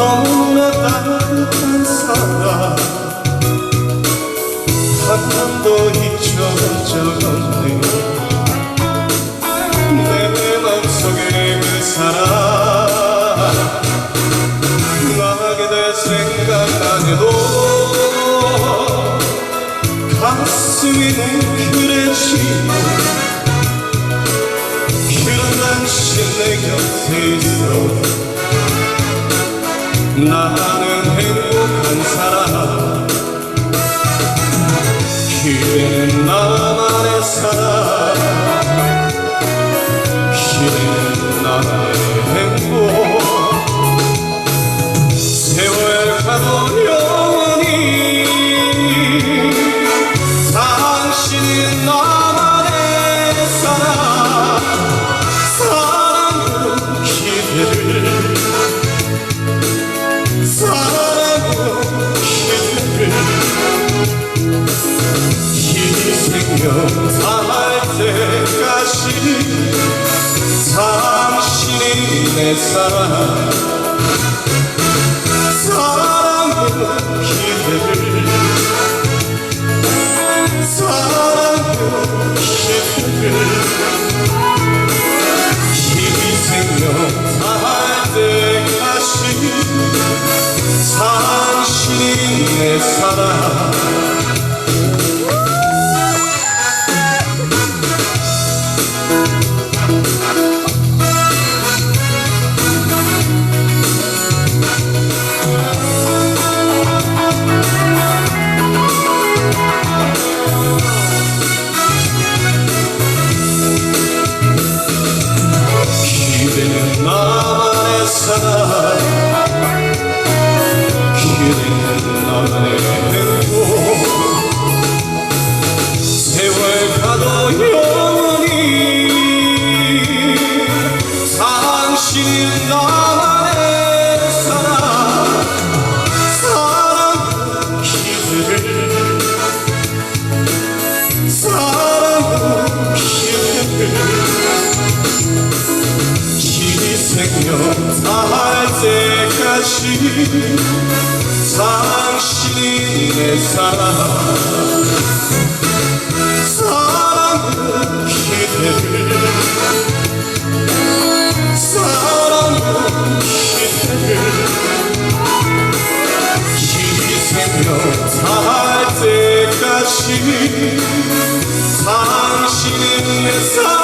너무나 따뜻한 사랑. 한 번도 잊혀본 적 없는 내 맘속에 그 사랑. 나게 될 생각만 해도 가슴이 뭉클해지고 그런 당신 내 곁에 있어. 나는 행복한 사람. 그대는 나만의 사람 그대는 나만의 행복. 세월 가도 다할 때까지 당신이 내 사랑 사랑으로 기대를 이 생명 다할 때까지 당신이 내 사랑 영원히 당신은 나만의 사랑 사랑 기대를 사랑 기대를 이 생명 다할 때까지 당신이 내 사랑 이 생명 다할 때까지 당신은 내 사랑